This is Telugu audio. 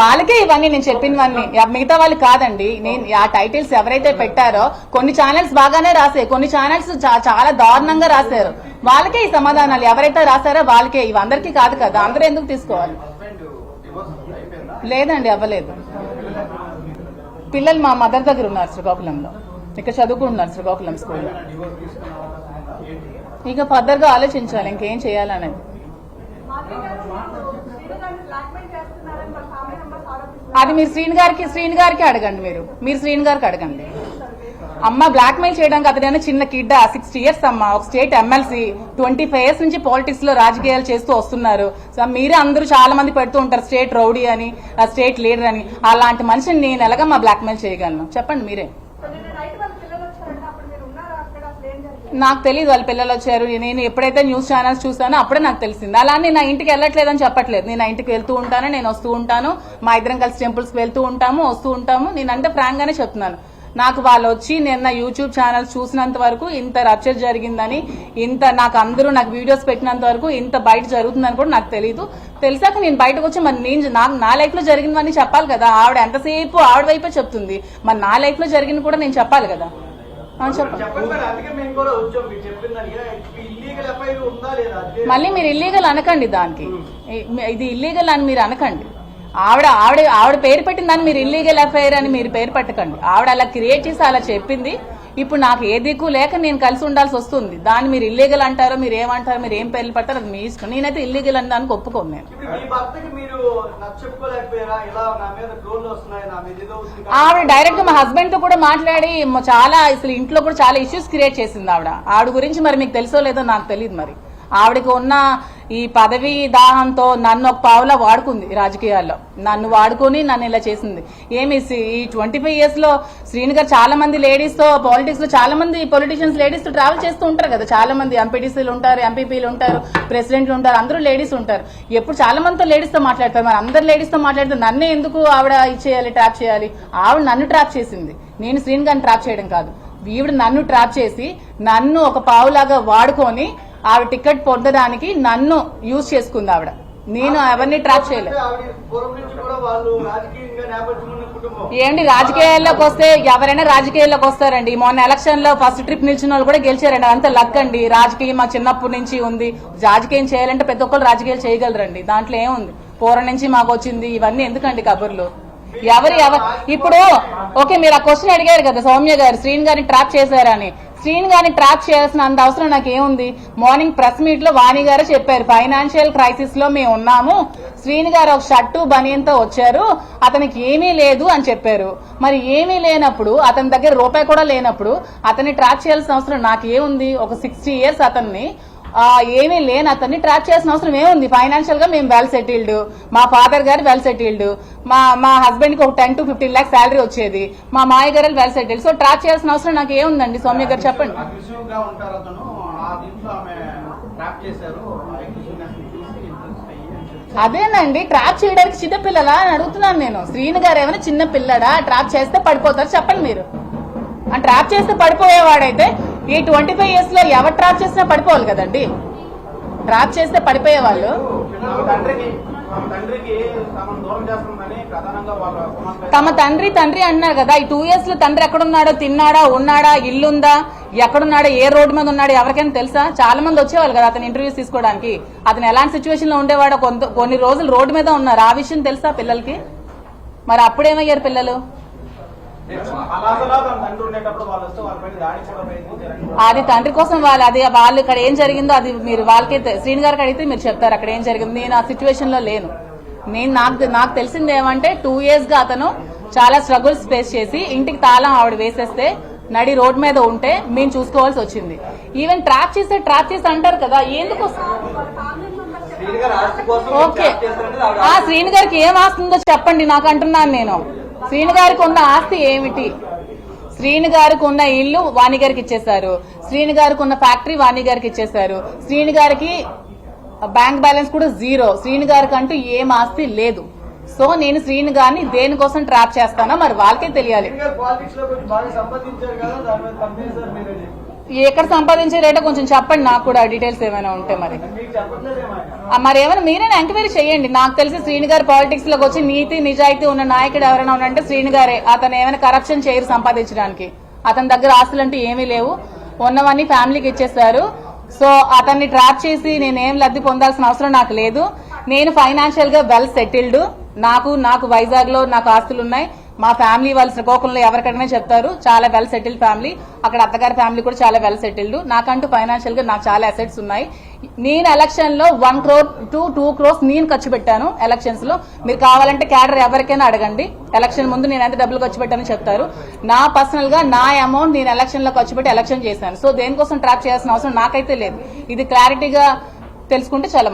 వాళ్ళకి ఇవన్నీ నేను చెప్పినవన్నీ. మిగతా వాళ్ళు కాదండి. నేను ఆ టైటిల్స్ ఎవరైతే పెట్టారో కొన్ని ఛానల్స్ బాగానే రాసాయి కొన్ని ఛానల్స్ చాలా దారుణంగా రాశారు. వాళ్ళకే ఈ సమాధానాలు. ఎవరైతే రాశారో వాళ్ళకే. ఇవి అందరికీ కాదు కదా. అందరూ ఎందుకు తీసుకోవాలి? లేదండి అవ్వలేదు. పిల్లలు మా మదర్ దగ్గర ఉన్నారు శ్రీకాకుళంలో. ఇక్కడ చదువుకుంటున్నారు శ్రీకాకుళం స్కూల్లో. ఇక ఫర్దర్గా ఆలోచించాలి. ఇంకేం చేయాలనేది మాధవి గారు శ్రీను గారిని బ్లాక్మెయిల్ చేస్తున్నారని వాళ్ళ ఫ్యామిలీ మెంబర్స్ ఆరోపిస్తున్నారు అది మీరు శ్రీని గారికి శ్రీని గారికి అడగండి మీరు. మీరు శ్రీని గారికి అడగండి. అమ్మ బ్లాక్మెయిల్ చేయడానికి అతడైనా చిన్న కిడ్ సిక్స్టీ ఇయర్స్ అమ్మ. ఒక state MLC twenty five years నుంచి పాలిటిక్స్లో రాజకీయాలు చేస్తూ వస్తున్నారు. సో మీరే అందరూ చాలా మంది పెడుతూ ఉంటారు స్టేట్ రౌడీ అని స్టేట్ లీడర్ అని. అలాంటి మనిషిని నేను ఎలాగమ్మా బ్లాక్మెయిల్ చేయగలను? చెప్పండి మీరే సో నిన్న నైట్ వాళ్ళ పిల్లలు వచ్చారంటే అప్పుడు మీరు ఉన్నారా అక్కడ అసలు ఏం జరిగింది నాకు తెలియదు వాళ్ళ పిల్లలు వచ్చారు. నేను ఎప్పుడైతే న్యూస్ ఛానల్స్ చూసానో అప్పుడే నాకు తెలిసింది. అలా నేను నా ఇంటికి వెళ్ళట్లేదని చెప్పట్లేదు. నేను నా ఇంటికి వెళ్తూ ఉంటాను నేను వస్తూ ఉంటాను. మా ఇద్దరం కలిసి టెంపుల్స్ వెళ్తూ ఉంటాము వస్తూ ఉంటాము. నేను అంటే ఫ్రాంక్ గానే చెప్తున్నాను. నాకు వాళ్ళు వచ్చి నేను నా యూట్యూబ్ ఛానల్ చూసినంత వరకు ఇంత రప్చర్ జరిగిందని ఇంత నాకు అందరూ నాకు వీడియోస్ పెట్టినంత వరకు ఇంత బయట జరుగుతుందని కూడా నాకు తెలియదు తెలిసాక నేను బయటకు వచ్చి మరి నేను నాకు నా లైఫ్లో జరిగిందని చెప్పాలి కదా. ఆవిడ ఎంతసేపు ఆవిడ వైపే చెప్తుంది. మరి నా లైఫ్లో జరిగింది కూడా నేను చెప్పాలి కదా. మళ్ళీ మీరు ఇల్లీగల్ అనకండి దానికి. ఇది ఇల్లీగల్ అని మీరు అనకండి. ఆవిడ ఆవిడ ఆవిడ పేరు పెట్టిన దాన్ని మీరు ఇల్లీగల్ అఫైర్ అని మీరు పేరు పెట్టకండి. ఆవిడ అలా క్రియేట్ చేసి అలా చెప్పింది. ఇప్పుడు నాకు ఏ దిక్కు లేక నేను కలిసి ఉండాల్సి వస్తుంది. దాన్ని మీరు ఇల్లీగల్ అంటారో మీరు ఏమంటారో మీరు ఏం పేర్లు పెడతారో అది మీ ఇష్టం. నేనైతే ఇల్లీగల్ అని దానికి ఒప్పుకోను నేను. ఆవిడ డైరెక్ట్ మా హస్బెండ్తో కూడా మాట్లాడి చాలా అసలు ఇంట్లో కూడా చాలా ఇష్యూస్ క్రియేట్ చేసింది ఆవిడ. ఆవిడ గురించి మరి మీకు తెలుసో లేదో నాకు తెలియదు మరి. ఆవిడకి ఉన్న ఈ పదవి దాహంతో నన్ను ఒక పావులా వాడుకుంది రాజకీయాల్లో. నన్ను వాడుకొని నన్ను ఇలా చేసింది. ఏమి సి- ఈ ట్వంటీ ఫైవ్ ఇయర్స్లో శ్రీని గారు చాలా మంది లేడీస్తో పాలిటిక్స్లో చాలా మంది పొలిటీషియన్స్ లేడీస్తో ట్రావెల్ చేస్తూ ఉంటారు కదా. చాలా మంది ఎంపీటీసీలు ఉంటారు ఎంపీపీలు ఉంటారు ప్రెసిడెంట్లు ఉంటారు అందరూ లేడీస్ ఉంటారు. ఎప్పుడు చాలా మందితో లేడీస్తో మాట్లాడతారు. మరి అందరు లేడీస్తో మాట్లాడితే నన్నే ఎందుకు ఆవిడ ఇచ్చేయాలి ట్రాప్ చేయాలి? ఆవిడ నన్ను ట్రాప్ చేసింది. నేను శ్రీని గారిని ట్రాప్ చేయడం కాదు. ఈవిడ నన్ను ట్రాప్ చేసి నన్ను ఒక పావులాగా వాడుకొని ఆవిడ టికెట్ పొందడానికి నన్ను యూజ్ చేసుకుంది ఆవిడ. నేను ఎవరిని ట్రాప్ చేయలేదు. ఏంటి రాజకీయాల్లోకి వస్తే ఎవరైనా రాజకీయాల్లోకి వస్తారండి. మొన్న ఎలక్షన్లో ఫస్ట్ ట్రిప్ నిలిచిన వాళ్ళు కూడా గెలిచారండి. అంత లక్ అండి. రాజకీయం మా చిన్నప్పటి నుంచి ఉంది. రాజకీయం చేయాలంటే ప్రతి ఒక్కరు రాజకీయాలు చేయగలరండి. దాంట్లో ఏముంది? పూర్వం నుంచి మాకు వచ్చింది. ఇవన్నీ ఎందుకండి కబుర్లు? ఎవరు ఎవరు? ఇప్పుడు ఓకే మీరు ఆ క్వశ్చన్ అడిగారు కదా సౌమ్య గారు. శ్రీని గారిని ట్రాప్ చేశారని. శ్రీని గారిని ట్రాక్ చేయాల్సిన అంత అవసరం నాకు ఏముంది మార్నింగ్ ప్రెస్ మీట్లో వాణి గారు చెప్పారు. ఫైనాన్షియల్ క్రైసిస్లో మేము ఉన్నాము. శ్రీని గారు ఒక షర్టు బనియన్తో వచ్చారు. అతనికి ఏమీ లేదు అని చెప్పారు. మరి ఏమీ లేనప్పుడు అతని దగ్గర రూపాయి కూడా లేనప్పుడు అతన్ని ట్రాక్ చేయాల్సిన అవసరం నాకు ఏముంది ఒక సిక్స్టీ ఇయర్స్ అతన్ని ఏమీ లేని అతన్ని ట్రాప్ చేయాల్సిన అవసరం ఏముంది? ఫైనాన్షియల్గా మేము వెల్ సెటిల్డ్ మా ఫాదర్ గారు వెల్ సెటిల్డ్ మా మా హస్బెండ్కి ఒక ten to fifteen lakhs salary వచ్చేది. మా మాయ గారు వెల్ సెటిల్డ్ సో ట్రాప్ చేయాల్సిన అవసరం నాకు ఏముందండి? సౌమ్య గారు చెప్పండి. అదేనండి ట్రాప్ చేయడానికి చిన్న పిల్లలా అని అడుగుతున్నాను నేను. శ్రీని గారు ఏమైనా చిన్న పిల్లడా? ట్రాప్ చేస్తే పడిపోతారు. చెప్పండి మీరు. ట్రాప్ చేస్తే పడిపోయేవాడైతే ఈ ట్వంటీ ఫైవ్ ఇయర్స్లో ఎవరు ట్రాప్ చేసినా పడిపోవాలి కదండి. ట్రాప్ చేస్తే ప్రధానంగా వాళ్ళ తమ తండ్రి తండ్రి అంటున్నారు కదా ఈ టూ ఇయర్స్లో తండ్రి ఎక్కడున్నాడో తిన్నాడా ఉన్నాడా ఇల్లుందా ఎక్కడున్నాడో ఏ రోడ్డు మీద ఉన్నాడో ఎవరికైనా తెలుసా? చాలా మంది వచ్చేవాళ్ళు కదా అతను ఇంటర్వ్యూస్ తీసుకోవడానికి. అతను ఎలాంటి సిచ్యువేషన్లో ఉండేవాడో కొంత కొన్ని రోజులు రోడ్డు మీద ఉన్నారు. ఆ విషయం తెలుసా పిల్లలకి? మరి అప్పుడేమయ్యారు పిల్లలు? అది తండ్రి కోసం వాళ్ళు అది వాళ్ళు ఇక్కడ ఏం జరిగిందో అది మీరు వాళ్ళకే శ్రీని గారికి అడిగితే మీరు చెప్తారు అక్కడ ఏం జరిగింది. నేను ఆ సిచ్యువేషన్లో లేను. నేను నాకు నాకు తెలిసింది ఏమంటే టూ ఇయర్స్గా అతను చాలా స్ట్రగుల్స్ ఫేస్ చేసి ఇంటికి తాళం ఆవిడ వేసేస్తే నడి రోడ్ మీద ఉంటే మేము చూసుకోవాల్సి వచ్చింది. ఈవెన్ ట్రాప్ చేస్తే ట్రాప్ చేసి అంటారు కదా ఎందుకు ఓకే ఆ శ్రీని గారికి ఏం ఆస్తుందో చెప్పండి నాకు అంటున్నాను నేను. శ్రీను గారికి ఉన్న ఆస్తి ఏమిటి? శ్రీను గారికి ఉన్న ఇల్లు వాణి గారికి ఇచ్చేశారు. శ్రీను గారికి ఉన్న ఫ్యాక్టరీ వాణి గారికి ఇచ్చేశారు. శ్రీను గారికి బ్యాంక్ బ్యాలెన్స్ కూడా జీరో. శ్రీను గారికి అంటూ ఏం ఆస్తి లేదు. సో నేను శ్రీను గారిని దేనికోసం ట్రాప్ చేస్తానో మరి వాళ్ళకే తెలియాలి. ఎక్కడ సంపాదించే రేటో కొంచెం చెప్పండి. నాకు కూడా డీటెయిల్స్ ఏమైనా ఉంటే మరి. మరి ఏమైనా మీరైనా ఎంక్వైరీ చేయండి. నాకు తెలిసి శ్రీని గారు పాలిటిక్స్లోకి వచ్చి నీతి నిజాయితీ ఉన్న నాయకుడు ఎవరైనా ఉన్నారంటే శ్రీని గారే. అతను ఏమైనా కరప్షన్ చేయరు సంపాదించడానికి. అతని దగ్గర ఆస్తులు అంటూ ఏమీ లేవు. ఉన్నవన్నీ ఫ్యామిలీకి ఇచ్చేస్తారు. సో అతన్ని ట్రాప్ చేసి నేనేం లబ్ధి పొందాల్సిన అవసరం నాకు లేదు. నేను ఫైనాన్షియల్గా వెల్ సెటిల్డ్ నాకు నాకు వైజాగ్లో నాకు ఆస్తులు ఉన్నాయి మా ఫ్యామిలీ వాళ్ళు శ్రీకాకుళంలో ఎవరికైనా చెప్తారు చాలా వెల్ సెటిల్డ్ ఫ్యామిలీ అక్కడ అత్తగారి ఫ్యామిలీ కూడా చాలా వెల్ సెటిల్డ్ నాకంటూ ఫైనాన్షియల్గా నాకు చాలా అసెట్స్ ఉన్నాయి. నేను ఎలక్షన్లో one crore to two crores నేను ఖర్చు పెట్టాను ఎలక్షన్స్లో. మీరు కావాలంటే క్యాడర్ ఎవరికైనా అడగండి. ఎలక్షన్ ముందు నేను ఎంత డబ్బులు ఖర్చు పెట్టానో చెప్తారు. నా పర్సనల్గా నా అమౌంట్ నేను ఎలక్షన్లో ఖర్చు పెట్టి ఎలక్షన్ చేశాను. సో దేనికోసం ట్రాప్ చేయాల్సిన అవసరం నాకైతే లేదు. ఇది క్లారిటీగా తెలుసుకుంటే చాలా